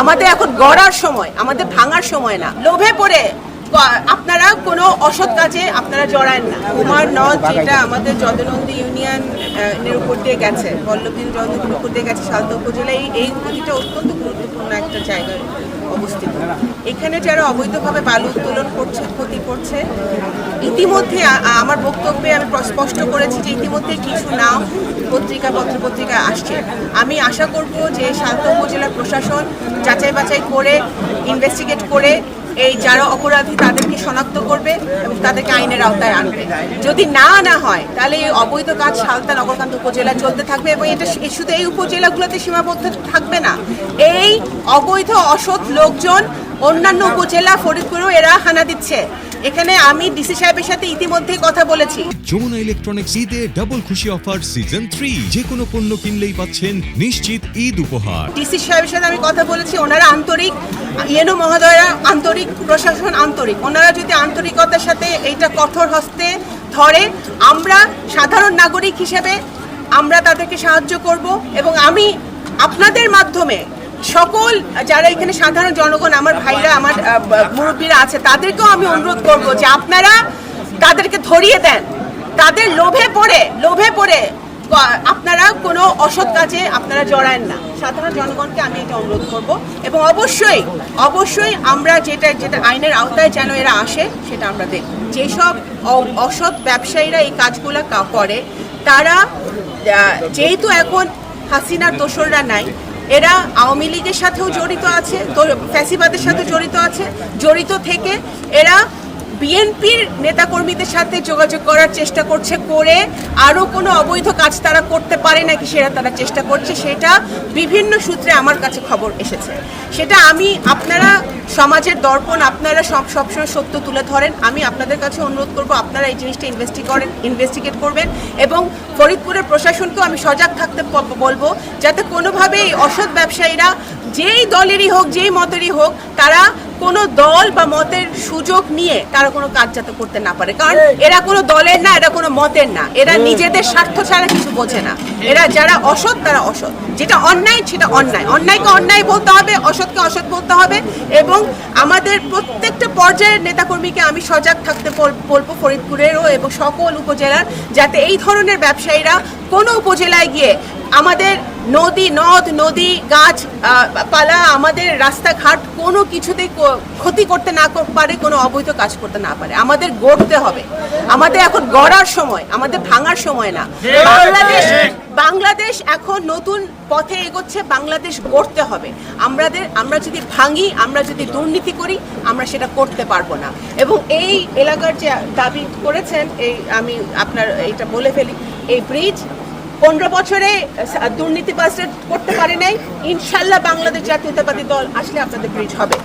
আমাদের এখন গড়ার সময় আমাদের ভাঙার সময় না। লোভে পড়ে। আপনারা কোনো অসৎ কাজে আপনারা জড়ান না। কুমার নদ, যেটা আমাদের যদনন্দী ইউনিয়ন এর উপর দিয়ে গেছে বল্লভদিন যদনন্দীর উপর দিয়ে গেছে সালদা উপজেলায় এই- নদীটা অত্যন্ত গুরুত্বপূর্ণ একটা জায়গায় অবস্থিত। এখানে যারা অবৈধভাবে বালু উত্তোলন করছে, ক্ষতি করছে, ইতিমধ্যে আমার বক্তব্যে আমি স্পষ্ট করেছি যে ইতিমধ্যে কিছু নাম পত্রিকা পত্র পত্রিকায় আসছে। আমি আশা করব যে সালতা উপজেলা প্রশাসন যাচাই বাছাই করে ইনভেস্টিগেট করে এই যারা অপরাধী তাদেরকে শনাক্ত করবে এবং তাদেরকে আইনের আওতায় আনবে। যদি না আনা হয়, তাহলে এই অবৈধ কাজ সালতা নগরকান্ত উপজেলা চলতে থাকবে এবং এটা শুধু এই উপজেলাগুলোতে সীমাবদ্ধ থাকবে না। এই অবৈধ, অসৎ লোকজন অন্যান্য উপজেলা ফরিদপুরেও এরা হানা দিচ্ছে। এখানে আমি ডিসি সাহেবের সাথে ইতিমধ্যে কথা বলেছি। যমুনা ইলেকট্রনিক্স ঈদে ডাবল খুশি অফার সিজন থ্রি যে কোনো পণ্য কিনলেই পাচ্ছেন নিশ্চিত ঈদ উপহার। ডিসি সাহেবের সাথে আমি কথা বলেছি ওনারা আন্তরিক ইয়েনো মহোদয়রা আন্তরিক প্রশাসন আন্তরিক। ওনারা যদি আন্তরিকতার সাথে এইটা কঠোর হস্তে ধরে আমরা সাধারণ নাগরিক হিসেবে আমরা তাদেরকে সাহায্য করব এবং আমি আপনাদের মাধ্যমে সকল, যারা এখানে সাধারণ জনগণ, আমার ভাইরা, আমার মুরব্বীরা আছে, তাদেরকেও আমি অনুরোধ করব যে আপনারা তাদেরকে ধরিয়ে দেন। তাদের লোভে পড়ে লোভে পড়ে আপনারা কোনো অসৎ কাজে আপনারা জড়ান না। সাধারণ জনগণকে আমি এটা অনুরোধ করব এবং অবশ্যই অবশ্যই আমরা যেটা যেটা আইনের আওতায় যেন এরা আসে, সেটা আমরা দেখব যেসব অসৎ ব্যবসায়ীরা এই কাজগুলো করে, তারা যেহেতু এখন হাসিনার দোসররা নাই এরা আওয়ামী লীগের সাথেও জড়িত আছে ফ্যাসিবাদের সাথে জড়িত আছে জড়িত থেকে এরা বিএনপির নেতাকর্মীদের সাথে যোগাযোগ করার চেষ্টা করছে করে আরও কোনো অবৈধ কাজ তারা করতে পারে নাকি সেটা তারা চেষ্টা করছে, সেটা বিভিন্ন সূত্রে আমার কাছে খবর এসেছে। সেটা আমি, আপনারা সমাজের দর্পণ, আপনারা সব, সবসময় সত্য তুলে ধরেন। আমি আপনাদের কাছে অনুরোধ করব, আপনারা এই জিনিসটা ইনভেস্টি করেন ইনভেস্টিগেট করবেন এবং ফরিদপুরের প্রশাসনকেও আমি সজাগ থাকতে বলব, যাতে কোনোভাবেই অসৎ ব্যবসায়ীরা যেই দলেরই হোক যেই মতেরই হোক তারা কোনো দল বা মতের সুযোগ নিয়ে তারা কোনো কাজ যাতে করতে না পারে। কারণ এরা কোনো দলের না এরা কোনো মতের না। এরা নিজেদের স্বার্থ ছাড়া কিছু বোঝে না। এরা যারা অসৎ তারা অসৎ। যেটা অন্যায় সেটা অন্যায়। অন্যায়কে অন্যায় বলতে হবে অসৎকে অসৎ বলতে হবে। এবং আমাদের প্রত্যেকটা পর্যায়ের নেতাকর্মীকে আমি সজাগ থাকতে বল- বলব ফরিদপুরেরও এবং সকল উপজেলার যাতে এই ধরনের ব্যবসায়ীরা কোনো উপজেলায় গিয়ে আমাদের নদী নদ নদী গাছ পালা আমাদের রাস্তাঘাট কোনো কিছুতেই ক্ষতি করতে না পারে কোনো অবৈধ কাজ করতে না পারে। আমাদের গড়তে হবে। আমাদের এখন গড়ার সময় আমাদের ভাঙার সময় না। বাংলাদেশ বাংলাদেশ এখন নতুন পথে এগোচ্ছে বাংলাদেশ গড়তে হবে। আমাদের আমরা যদি ভাঙি আমরা যদি দুর্নীতি করি আমরা সেটা করতে পারব না। এবং এই এলাকার যে দাবি করেছেন এই আমি আপনার এটা বলে ফেলি এই ব্রিজ পনেরো বছরে দুর্নীতি পাসের করতে পারে নাই। ইনশাল্লাহ বাংলাদেশ জাতীয়তাবাদী দল আসলে আপনাদের ব্রিজ হবে।